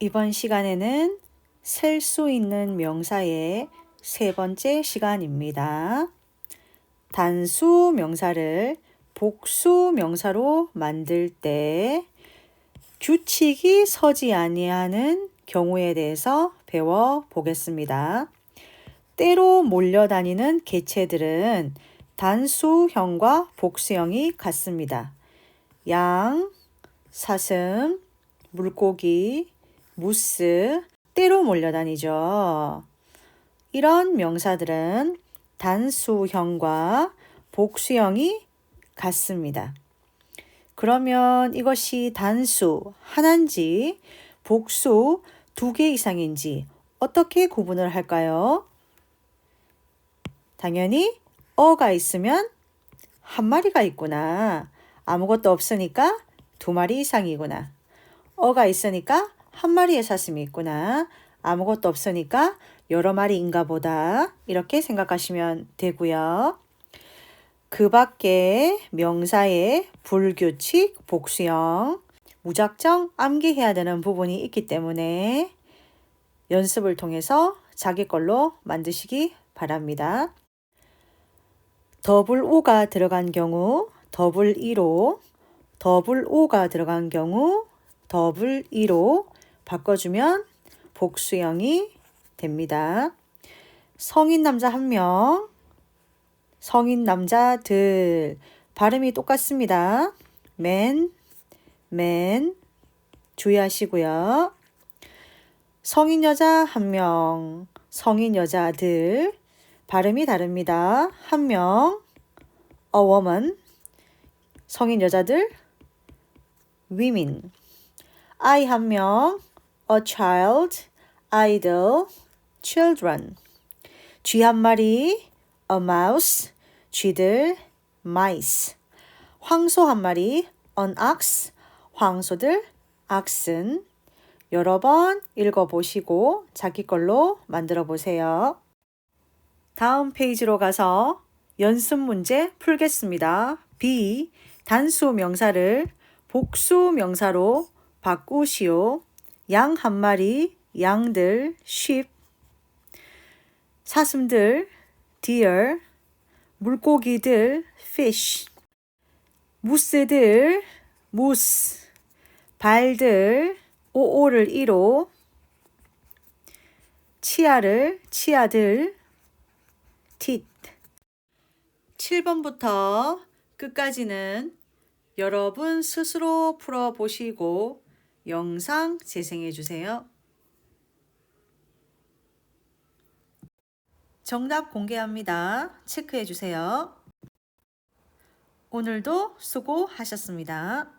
이번 시간에는 셀 수 있는 명사의 세 번째 시간입니다. 단수 명사를 복수 명사로 만들 때 규칙이 서지 아니하는 경우에 대해서 배워 보겠습니다. 때로 몰려다니는 개체들은 단수형과 복수형이 같습니다. 양, 사슴, 물고기, 무스, 때로 몰려다니죠. 이런 명사들은 단수형과 복수형이 같습니다. 그러면 이것이 단수 하나인지 복수 두 개 이상인지 어떻게 구분을 할까요? 당연히 어가 있으면 한 마리가 있구나. 아무것도 없으니까 두 마리 이상이구나. 어가 있으니까 한 마리의 사슴이 있구나. 아무것도 없으니까 여러 마리인가 보다. 이렇게 생각하시면 되고요. 그 밖에 명사의 불규칙, 복수형, 무작정 암기해야 되는 부분이 있기 때문에 연습을 통해서 자기 걸로 만드시기 바랍니다. 더블 O가 들어간 경우 더블 2로 더블 O가 들어간 경우 더블 2로 바꿔주면 복수형이 됩니다. 성인 남자 한 명, 성인 남자들 발음이 똑같습니다. 맨, 맨 주의하시고요. 성인 여자 한 명, 성인 여자들 발음이 다릅니다. 한 명, a woman, 성인 여자들, women. 아이 한 명, a child, idle, children. 쥐 한 마리, a mouse, 쥐들, mice. 황소 한 마리, an ox, 황소들, oxen. 여러 번 읽어보시고 자기 걸로 만들어 보세요. 다음 페이지로 가서 연습 문제 풀겠습니다. B. 단수 명사를 복수 명사로 바꾸시오. 양 한 마리, 양들, sheep. 사슴들, deer. 물고기들, fish. 무스들, 무스. 발들, 오오를 이로. 치아를, 치아들, tit. 7번부터 끝까지는 여러분 스스로 풀어보시고 영상 재생해 주세요. 정답 공개합니다. 체크해 주세요. 오늘도 수고하셨습니다.